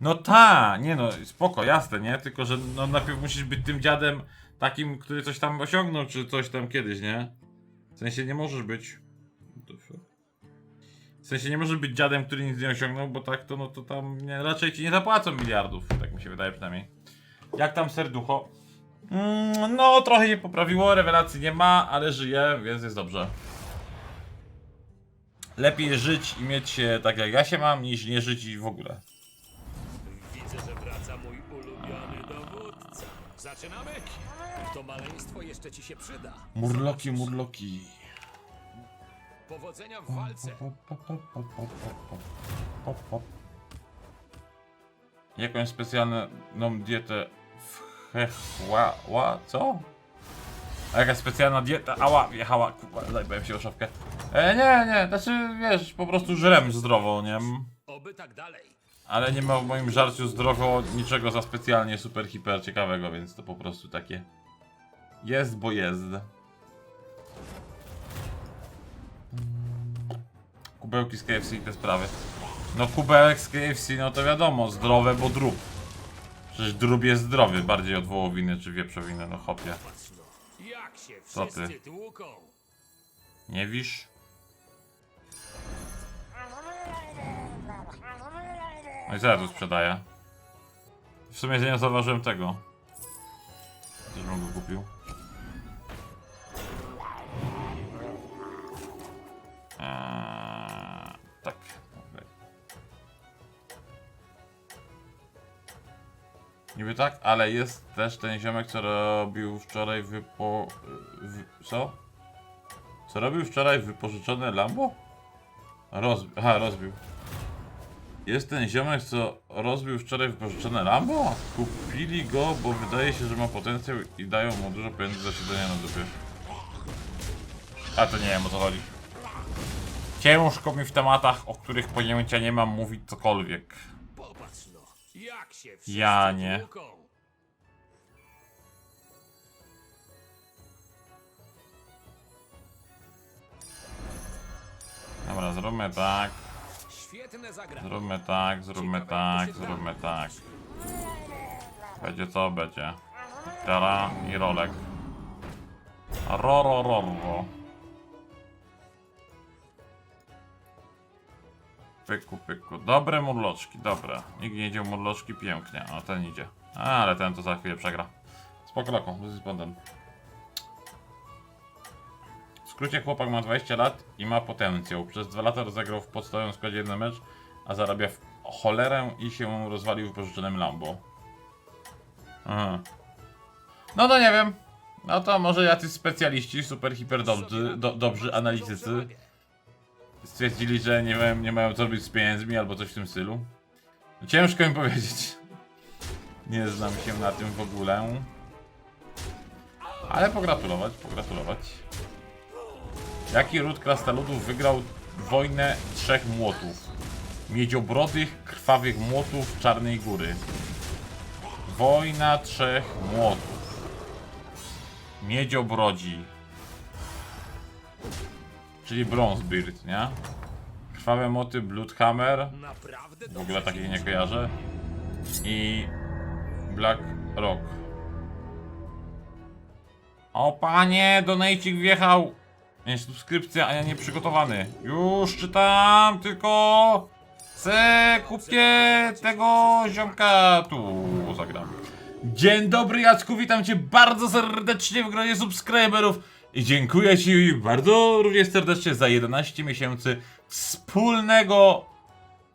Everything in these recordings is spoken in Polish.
No ta, nie no, spoko, jasne, nie? Tylko, że no najpierw musisz być tym dziadem takim, który coś tam osiągnął, czy coś tam kiedyś, nie? W sensie nie możesz być... W sensie nie możesz być dziadem, który nic nie osiągnął, bo tak to no to tam nie, raczej ci nie zapłacą miliardów, tak mi się wydaje przynajmniej. Jak tam serducho? Mm, no, trochę się poprawiło, rewelacji nie ma, ale żyje, więc jest dobrze. Lepiej żyć i mieć się tak jak ja się mam, niż nie żyć i w ogóle. Zaczynamy? To maleństwo jeszcze ci się przyda. Murloki, murloki. Powodzenia w walce. Jakąś specjalną dietę w hechła... Ła? Co? A jakaś specjalna dieta? Ała, wjechała, kurwa, zajbałem się o szafkę. E, nie, nie, znaczy, wiesz, po prostu żrem zdrowo, nie? Oby tak dalej. Ale nie ma w moim żarciu zdrowo niczego za specjalnie super, hiper ciekawego, więc to po prostu takie... Jest, bo jest. Kubełki z KFC i te sprawy. No kubełek z KFC, no to wiadomo, zdrowe, bo drób. Przecież drób jest zdrowy, bardziej od wołowiny czy wieprzowiny, no hopie. Co ty? Nie wisz? No i tu sprzedaję? W sumie nie zauważyłem tego. Też bym go kupił. Eee, tak. Niby tak, ale jest też ten ziomek, co robił wczoraj wypo... Co? Co robił wczoraj wypożyczone Lambo? Roz... Aha, rozbił. Jest ten ziomek, co rozbił wczoraj wypożyczone Lambo? Kupili go, bo wydaje się, że ma potencjał i dają mu dużo pieniędzy za siedzenie na dupie. A to nie wiem o co chodzi. Ciężko mi w tematach, o których pojęcia nie mam mówić cokolwiek. No. Ja nie. Dobra, zróbmy tak, Świetne zagranie. zróbmy tak, zróbmy tak, zróbmy tak. Będzie co będzie. Tara i rolek. Ro, ro, ro, ro. Pyku, pyku. Dobre murloczki, dobre. Nikt nie idzie murloczki, pięknie. O, ten idzie. Ale ten to za chwilę przegra. Spoko loką, z skrócie chłopak ma 20 lat i ma potencjał. Przez 2 lata rozegrał w podstawowym składzie jeden mecz, a zarabia w cholerę i się rozwalił wypożyczonym Lambo. Aha. No to nie wiem. No to może jacyś specjaliści, super hiper dobrzy, do, dobrzy analitycy stwierdzili, że nie mają, nie mają co robić z pieniędzmi albo coś w tym stylu. Ciężko mi powiedzieć. Nie znam się na tym w ogóle. Ale pogratulować, pogratulować. Jaki ród krasnoludów wygrał wojnę trzech młotów? Miedziobrodych, krwawych młotów Czarnej Góry. Wojna trzech młotów. Miedziobrodzi. Czyli Bronzebeard, nie? Krwawe moty Bloodhammer. W ogóle takich nie kojarzę. I Black Rock. O panie, donajcik wjechał. Nie subskrypcja, a ja nie przygotowany. Już czytam, tylko chcę kupię tego ziomka. Tu zagram. Dzień dobry Jacku, witam cię bardzo serdecznie w gronie subskryberów. I dziękuję ci bardzo również serdecznie za 11 miesięcy wspólnego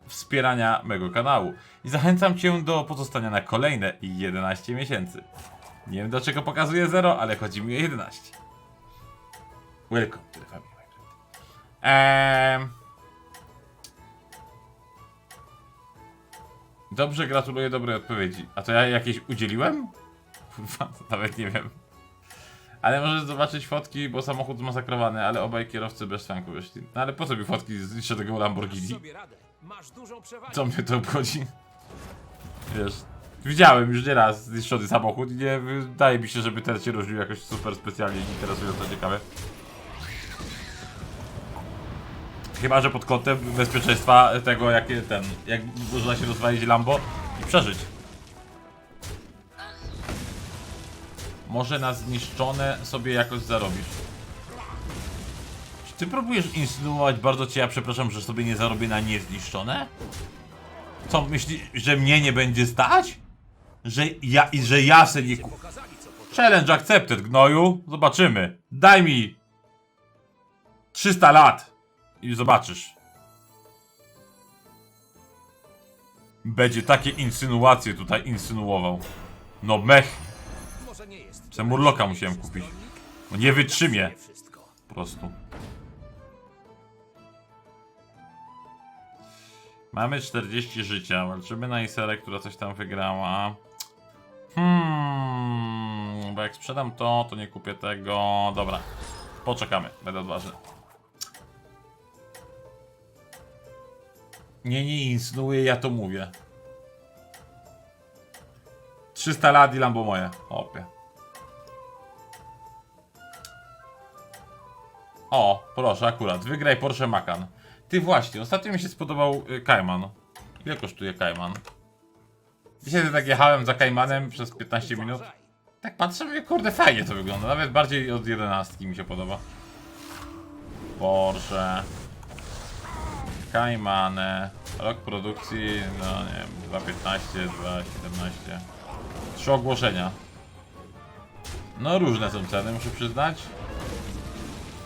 wspierania mego kanału. I zachęcam Cię do pozostania na kolejne 11 miesięcy. Nie wiem dlaczego pokazuję 0, ale chodzi mi o 11. Welcome to the family. Eee... Dobrze, gratuluję dobrej odpowiedzi. A to ja jakieś udzieliłem? Kurwa, nawet nie wiem. Ale możesz zobaczyć fotki, bo samochód zmasakrowany, ale obaj kierowcy bez szwanku wyszli. No ale po co mi fotki z Dasz Lamborghini? Co mnie to obchodzi? Wiesz, widziałem już nieraz zniszczony samochód i nie wydaje mi się, żeby ten się różnił jakoś super specjalnie interesująco ciekawe. Chyba, że pod kątem bezpieczeństwa tego, jak ten, jak można się rozwalić Lambo i przeżyć. Może na zniszczone sobie jakoś zarobisz. Czy ty próbujesz insynuować bardzo cię, ja przepraszam, że sobie nie zarobię na niezniszczone? Co, myślisz, że mnie nie będzie stać? Że ja, i że ja se nie ku... Challenge accepted, gnoju. Zobaczymy. Daj mi 300 lat i zobaczysz. Będzie takie insynuacje tutaj insynuował. No mech. Se murloka musiałem kupić. No nie wytrzymie. Po prostu. Mamy 40 życia. Walczymy na Iserę, która coś tam wygrała. Hmm, bo jak sprzedam to, to nie kupię tego. Dobra, poczekamy. Będę odważny. Nie, nie insynuję, ja to mówię. 300 lat i Lambo moje. Opie. O, proszę, akurat. Wygraj Porsche Macan. Ty właśnie, ostatnio mi się spodobał y, Kajman. Ile kosztuje Kajman? Dzisiaj tak jechałem za Kajmanem przez 15 minut. Tak patrzę, mówię, kurde, fajnie to wygląda. Nawet bardziej od 11 mi się podoba. Porsche. Kajmane. Rok produkcji, no nie wiem, 2.15, 2.17. Trzy ogłoszenia. No różne są ceny, muszę przyznać.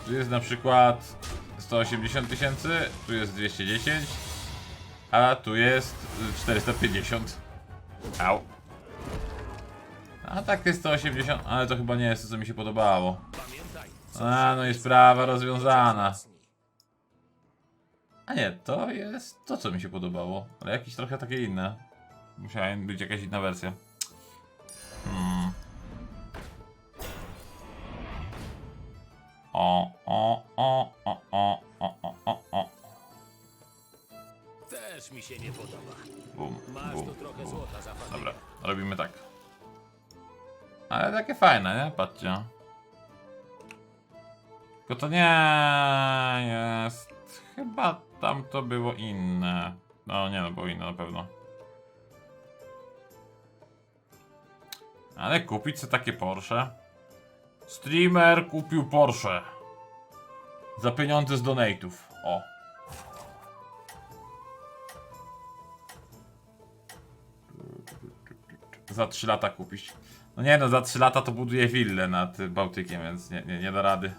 Tu jest na przykład 180 tysięcy, tu jest 210, a tu jest y, 450. Au. A tak jest 180, ale to chyba nie jest to, co mi się podobało. A, no i sprawa rozwiązana. A nie, to jest to, co mi się podobało, ale jakieś trochę takie inne. Musiałem być jakaś inna wersja. Hmm. O, o, o, o, o, o, o, o, o. Też mi się nie podoba. Bum, Masz bum, tu trochę bum. złota za. Dobra, robimy tak. Ale takie fajne, nie? Patrzcie. Tylko to nie jest... Chyba tam to było inne. No nie no, było inne na pewno. Ale kupić sobie takie Porsche? Streamer kupił Porsche. Za pieniądze z donate'ów. O. za 3 lata kupić. No nie no, za 3 lata to buduje willę nad Bałtykiem, więc nie, nie, nie da rady.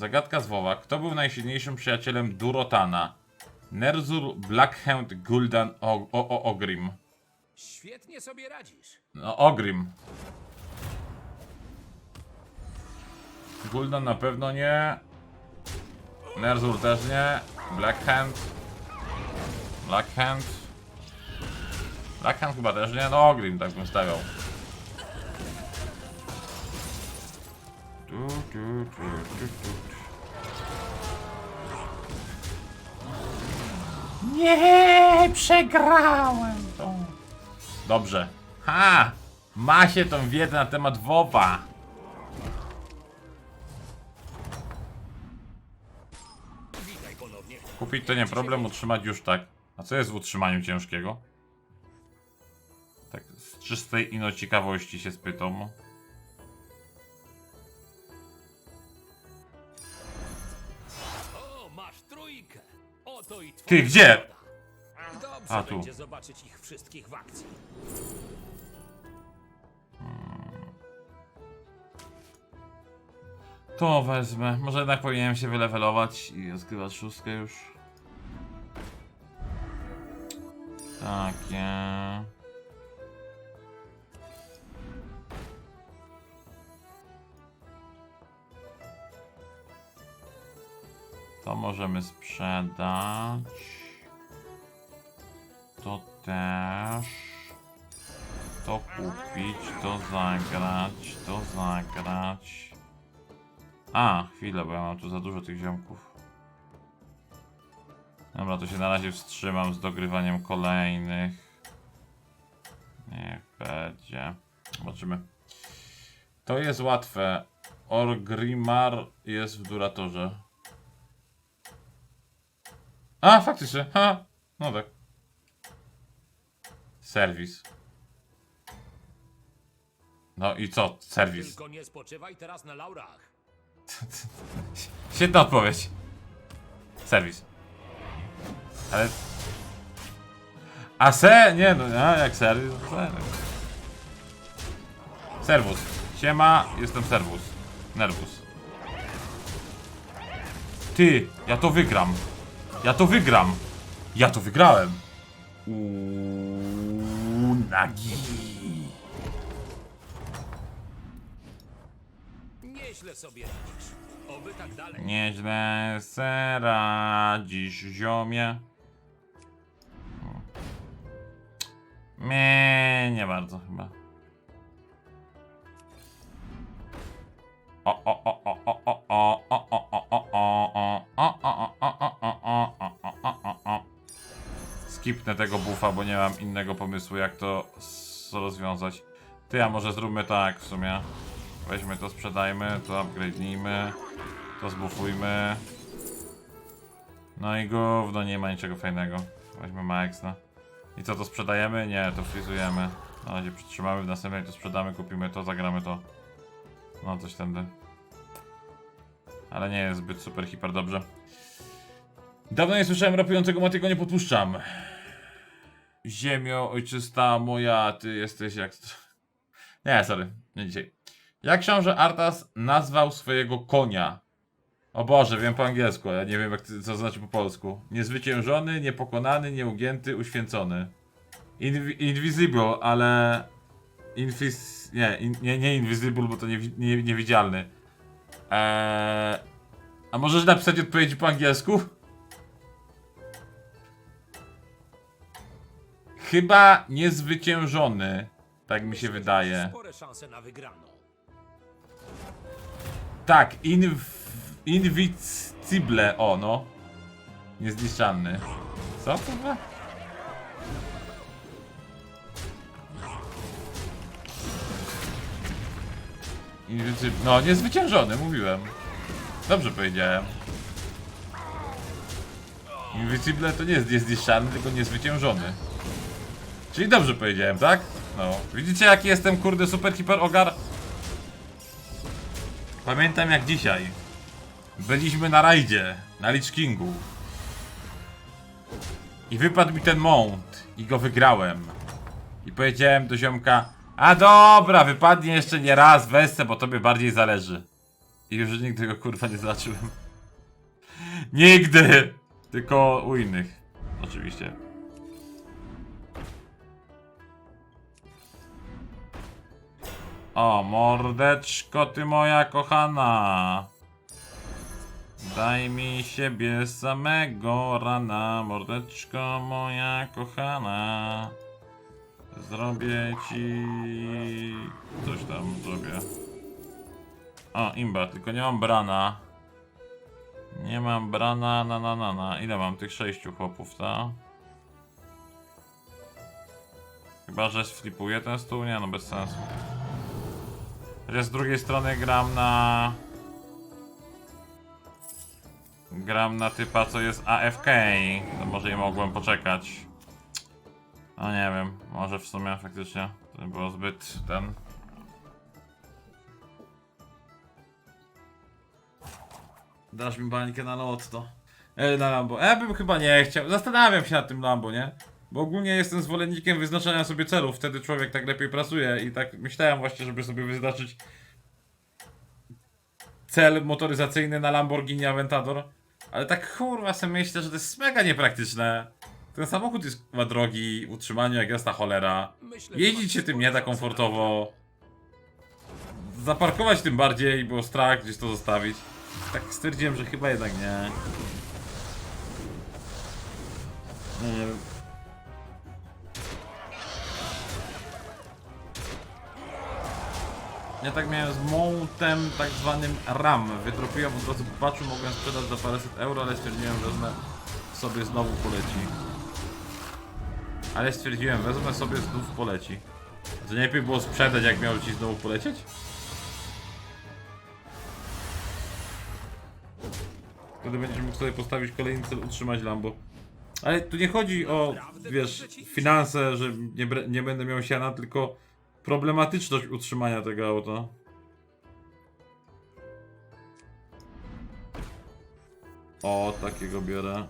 Zagadka z. Kto był najsilniejszym przyjacielem Durotana? Nerzur, Blackhand, Gul'dan, o, o, o, Ogrim. Świetnie sobie radzisz. No, Ogrim. Gul'dan na pewno nie. Nerzur też nie. Blackhand. Blackhand. Blackhand chyba też nie. No, Ogrim tak bym stawiał. Tu, tu. Nie, przegrałem to. Dobrze. Ha! Ma się tą wiedzę na temat WoWa. Kupić to nie problem, utrzymać już tak. A co jest w utrzymaniu ciężkiego? Tak, z czystej ino ciekawości się spytam. Ty, gdzie? Dobrze A, tu. będzie zobaczyć ich wszystkich w akcji. To wezmę. Może jednak powinienem się wylewelować i odkrywać szóstkę już. Takie. To możemy sprzedać. To też. To kupić, to zagrać, to zagrać. A, chwilę, bo ja mam tu za dużo tych ziomków. Dobra, to się na razie wstrzymam z dogrywaniem kolejnych. Niech będzie. Zobaczymy. To jest łatwe. Orgrimmar jest w Duratorze. A, faktycznie. Ha. No tak. Serwis. No i co? Serwis. Tylko nie spoczywaj teraz na laurach. Świetna odpowiedź. Serwis. Ale... A se? Nie no, a jak serwis? to serwis. Serwus. Siema, jestem serwus. Nerwus. Ty, ja to wygram. Ja to wygram. Ja to wygrałem. Uuu, nagi. Nieźle sobie radzisz. Oby tak dalej. Nieźle se radzisz, ziomie. Nie, nie bardzo chyba. O, o, o, o, o, o, Skipnę tego buffa, bo nie mam innego pomysłu jak to rozwiązać. Ty, a może zróbmy tak w sumie. Weźmy to, sprzedajmy, to upgrade'nijmy. To zbufujmy. No i gówno, nie ma niczego fajnego. Weźmy Max, no. I co, to sprzedajemy? Nie, to frizujemy. Na razie przytrzymamy, w następnej to sprzedamy, kupimy to, zagramy to. No, coś tędy. Ale nie jest zbyt super, hiper dobrze. Dawno nie słyszałem rapującego Matiego, nie podpuszczam. Ziemio ojczysta moja, ty jesteś jak... Nie, sorry, nie dzisiaj. Jak książę Artas nazwał swojego konia? O Boże, wiem po angielsku, ale nie wiem jak, ty- co znaczy po polsku. Niezwyciężony, niepokonany, nieugięty, uświęcony. Invi invisible, ale... Infis... Nie, in, nie, nie invisible, bo to nie, nie, niewidzialny. Eee... A możesz napisać odpowiedzi po angielsku? Chyba niezwyciężony. Tak mi się wydaje. Tak, inw... Invincible, o no. Niezniszczalny. Co kurwa? Invincible, no niezwyciężony, mówiłem. Dobrze powiedziałem. Invincible to nie jest niezniszczalny, tylko niezwyciężony. Czyli dobrze powiedziałem, tak? No. Widzicie jaki jestem kurde super hiper ogar? Pamiętam jak dzisiaj. Byliśmy na rajdzie, na Lich Kingu. I wypadł mi ten mount i go wygrałem. I powiedziałem do ziomka, a dobra, wypadnie jeszcze nie raz, weź se, bo tobie bardziej zależy. I już nigdy go kurwa nie zobaczyłem. Nigdy! Tylko u innych. Oczywiście. O, mordeczko, ty moja kochana. Daj mi siebie samego rana, mordeczko moja kochana. Zrobię ci... coś tam zrobię. O, imba, tylko nie mam brana. Nie mam brana, na na na na. Ile mam tych sześciu chłopów, ta? Chyba, że sflipuję ten stół? Nie, no bez sensu. Chociaż z drugiej strony gram na... Gram na typa, co jest AFK. To może i mogłem poczekać. No nie wiem, może w sumie faktycznie to było zbyt ten... Dasz mi bańkę na lotto. E, na Lambo. Ja bym chyba nie chciał. Zastanawiam się nad tym Lambo, nie? Bo ogólnie jestem zwolennikiem wyznaczania sobie celów, wtedy człowiek tak lepiej pracuje i tak myślałem właśnie, żeby sobie wyznaczyć cel motoryzacyjny na Lamborghini Aventador. Ale tak kurwa sobie myślę, że to jest mega niepraktyczne. Ten samochód jest ma drogi, utrzymaniu jak jasna cholera. Jeździć się tym nie na komfortowo. Zaparkować tym bardziej, bo strach gdzieś to zostawić. Tak stwierdziłem, że chyba jednak nie. Nie wiem. Ja tak miałem z mountem tak zwanym RAM. Wytropiłem od razu patchu, mogłem sprzedać za paręset euro, ale stwierdziłem, że wezmę sobie znowu poleci. Ale stwierdziłem, wezmę sobie znów poleci. To nie lepiej było sprzedać, jak miał ci znowu polecieć? Wtedy będziesz mógł sobie postawić kolejny cel, utrzymać Lambo. Ale tu nie chodzi o, wiesz, finanse, że nie, nie będę miał siana, tylko problematyczność utrzymania tego auta. O, takiego biorę.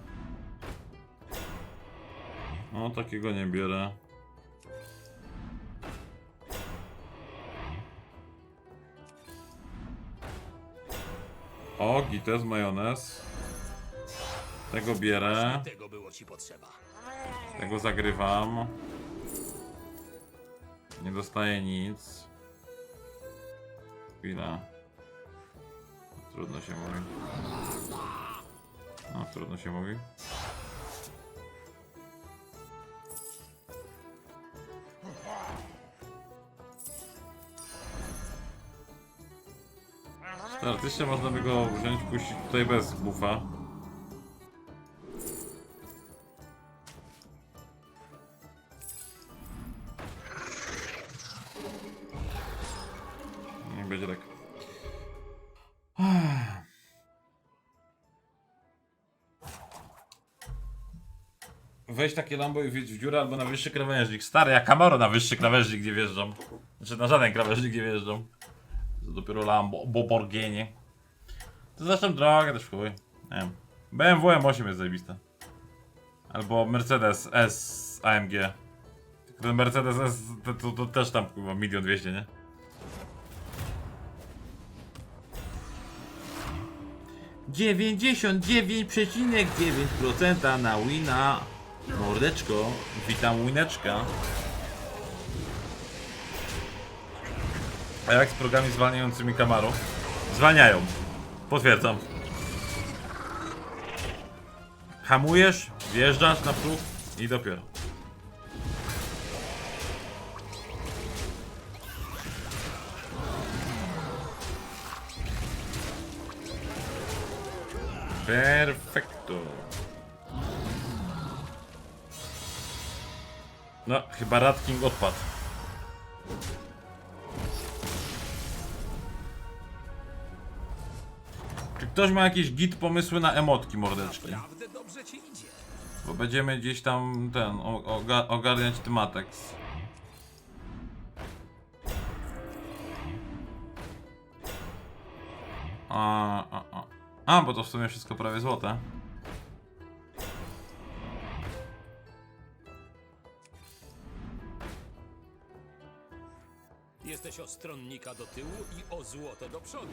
O, takiego nie biorę. O, gites, majonez. Tego bierę. Tego było ci potrzeba. Tego zagrywam. Nie dostaję nic. Chwila. Trudno się mówi. No, trudno się mówi. Teoretycznie można by go wziąć, puścić tutaj bez buffa. Takie Lambo i wjedź w dziurę albo na wyższy krawężnik. Stary, jak Camaro na wyższy krawężnik nie wjeżdżam. Znaczy na żaden krawężnik nie wjeżdżam. To dopiero Lambo, Boborgienie. To zresztą drogę też w chuj. Nie wiem. BMW M8 jest zajebiste. Albo Mercedes S AMG. Ten Mercedes S to, to, to też tam chyba milion dwieście, nie? Dziewięćdziesiąt dziewięć przecinek dziewięć procenta na wina. Mordeczko, witam wineczka. A jak z programami zwalniającymi Camaro? Zwalniają. Potwierdzam. Hamujesz, wjeżdżasz na próg i dopiero. Perfekto. No, chyba Radking odpadł. Czy ktoś ma jakieś git pomysły na emotki mordeczki? Bo będziemy gdzieś tam ten oga, ogarniać tematek. A, a, a. a, bo to w sumie wszystko prawie złote. Stronnika do tyłu i o złoto do przodu.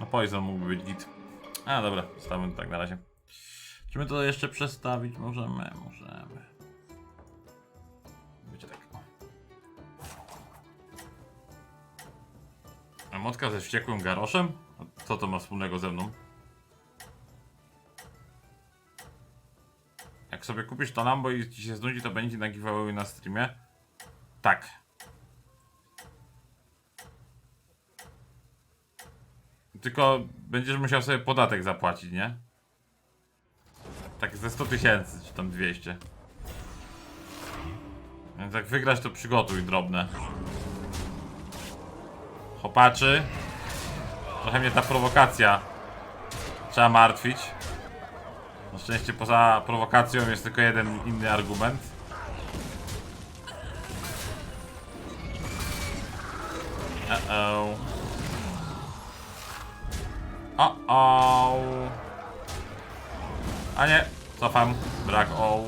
No Poison mógłby być git. A dobra, zostawmy to tak na razie. Czy my to jeszcze przestawić? Możemy, możemy. Będzie tak. o. Emotka ze wściekłym garoszem? A Co to ma wspólnego ze mną? Jak sobie kupisz to Lambo i ci się znudzi, to będzie na giveaway na streamie? Tak. Tylko będziesz musiał sobie podatek zapłacić, nie? Tak ze 100 tysięcy, czy tam 200. Więc jak wygrasz, to przygotuj drobne. Chopaczy. Trochę mnie ta prowokacja trzeba martwić. Na szczęście poza prowokacją jest tylko jeden inny argument. Uh-oh. O-o. A nie, cofam. Brak o.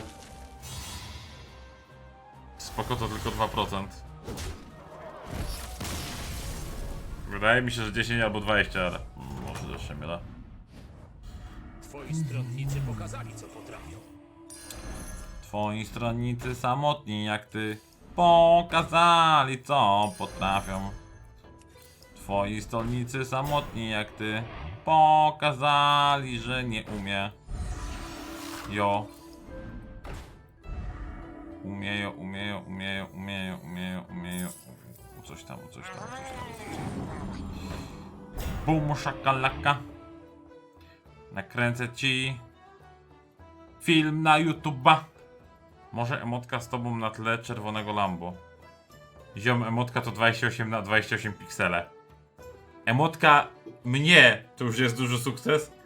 Spoko to tylko 2%. Wydaje mi się, że 10 albo 20, ale może też się mylę. Twoi stronnicy pokazali, co potrafią. Twoi stronnicy samotni jak ty pokazali co potrafią. Twoi stolnicy samotni jak ty pokazali, że nie umie. Jo. Umieją, umieją, umieją, umieją, umieją, umieją. Coś tam, coś tam, coś tam. Bum szakalaka. Nakręcę ci film na YouTube'a. Może emotka z tobą na tle czerwonego Lambo. Ziom, emotka to 28 na 28 piksele. Emotka mnie to już jest duży sukces.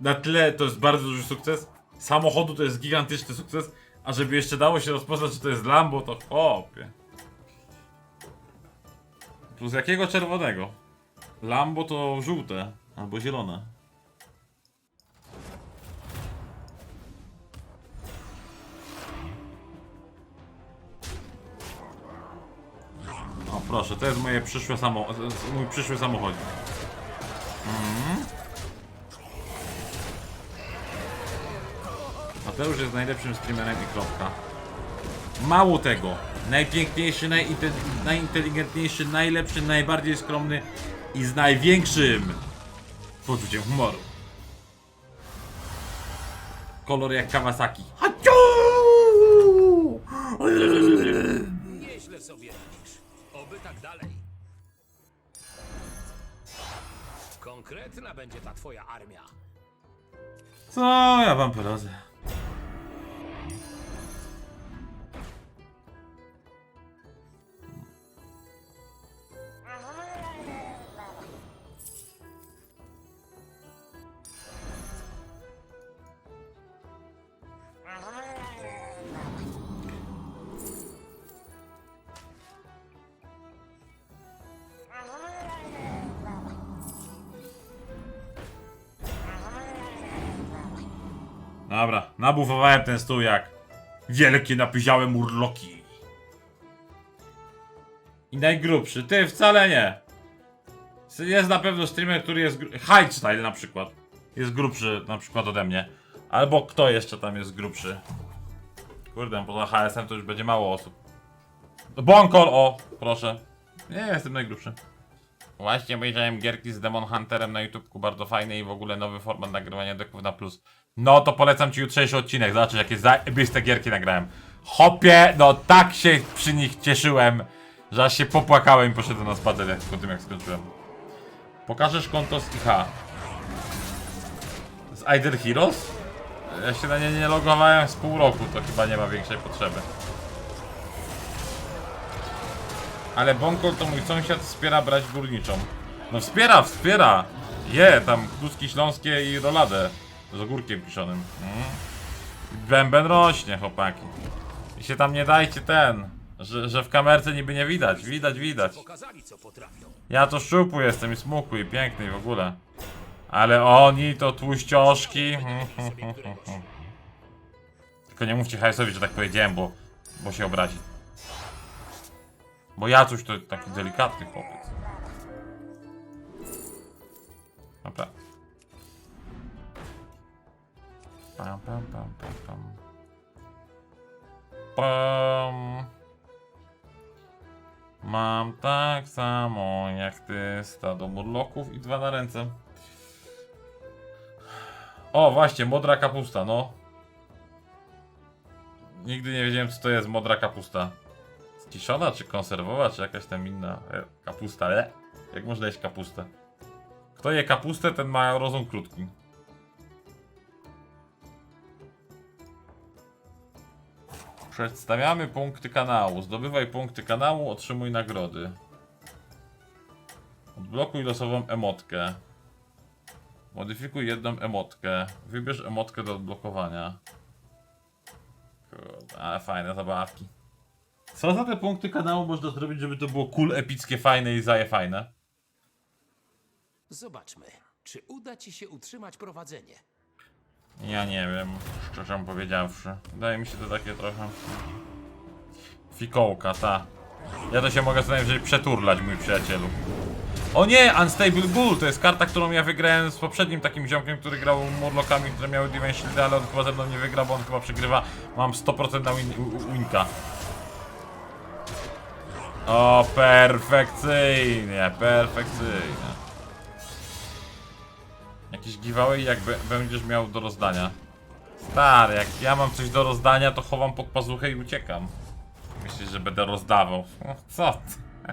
Na tle to jest bardzo duży sukces. Samochodu to jest gigantyczny sukces. A żeby jeszcze dało się rozpoznać, że to jest Lambo, to chłopie. Plus jakiego czerwonego? Lambo to żółte albo zielone. O proszę, to jest moje przyszłe samo, mój przyszły samochód. Mhm. Mateusz jest najlepszym streamerem i kropka. Mało tego, najpiękniejszy, najinte- najinteligentniejszy, najlepszy, najbardziej skromny i z największym poczuciem humoru. Kolor jak Kawasaki. Haciu! Nieźle sobie radzisz. Oby tak dalej. Konkretna będzie ta twoja armia. Co ja wam poradzę? Nabufowałem ten stół jak wielkie napyziałe murloki. I najgrubszy, ty wcale nie. Jest na pewno streamer, który jest. Hightstyle na przykład. Jest grubszy na przykład ode mnie. Albo kto jeszcze tam jest grubszy? Kurde, poza HSM to już będzie mało osób. Bonkol, o, proszę. Nie, jestem najgrubszy. Właśnie obejrzałem gierki z Demon Hunterem na YouTubeku, bardzo fajne i w ogóle nowy format nagrywania deków na plus. No to polecam ci jutrzejszy odcinek, zobaczysz jakie zajebiste gierki nagrałem. Hopie, no tak się przy nich cieszyłem, że aż się popłakałem i poszedłem na spacer po tym jak skończyłem. Pokażesz konto z IH. Z Idle Heroes? Ja się na nie nie logowałem z pół roku, to chyba nie ma większej potrzeby. Ale Bonkol to mój sąsiad wspiera brać górniczą. No wspiera, wspiera! Je, tam Kluski Śląskie i Roladę. Z ogórkiem piszonym. Mm. Bęben rośnie, chłopaki. I się tam nie dajcie ten, że, że w kamerce niby nie widać. Widać, widać. Ja to szczupły jestem i smukły i piękny i w ogóle. Ale oni to tłuścioszki. Tylko nie mówcie Hajsowi, że tak powiedziałem, bo, bo się obrazi. Bo Jacuś to taki delikatny chłopiec. Dobra. Pam, pam, pam, pam, pam. Pam. Mam tak samo jak ty stado murloków i dwa na ręce. O, właśnie, modra kapusta, no. Nigdy nie wiedziałem, co to jest modra kapusta. Skiszona, czy konserwowa, czy jakaś tam inna e, kapusta, ale jak można jeść kapustę? Kto je kapustę, ten ma rozum krótki. Przedstawiamy punkty kanału. Zdobywaj punkty kanału, otrzymuj nagrody. Odblokuj losową emotkę. Modyfikuj jedną emotkę. Wybierz emotkę do odblokowania. Kurde, ale fajne zabawki. Co za te punkty kanału można zrobić, żeby to było cool, epickie, fajne i zaje fajne? Zobaczmy, czy uda ci się utrzymać prowadzenie. Ja nie wiem, szczerze powiedziawszy. Wydaje mi się to takie trochę... Fikołka, ta. Ja to się mogę co najwyżej przeturlać, mój przyjacielu. O nie! Unstable Bull! To jest karta, którą ja wygrałem z poprzednim takim ziomkiem, który grał murlokami, które miały Divine Shield, ale on chyba ze mną nie wygra, bo on chyba przegrywa. Mam 100% na win winka. O, perfekcyjnie, perfekcyjnie. Jakiś giveaway jak be- będziesz miał do rozdania. Stary, jak ja mam coś do rozdania, to chowam pod pazuchę i uciekam. Myślisz, że będę rozdawał. O, co ty?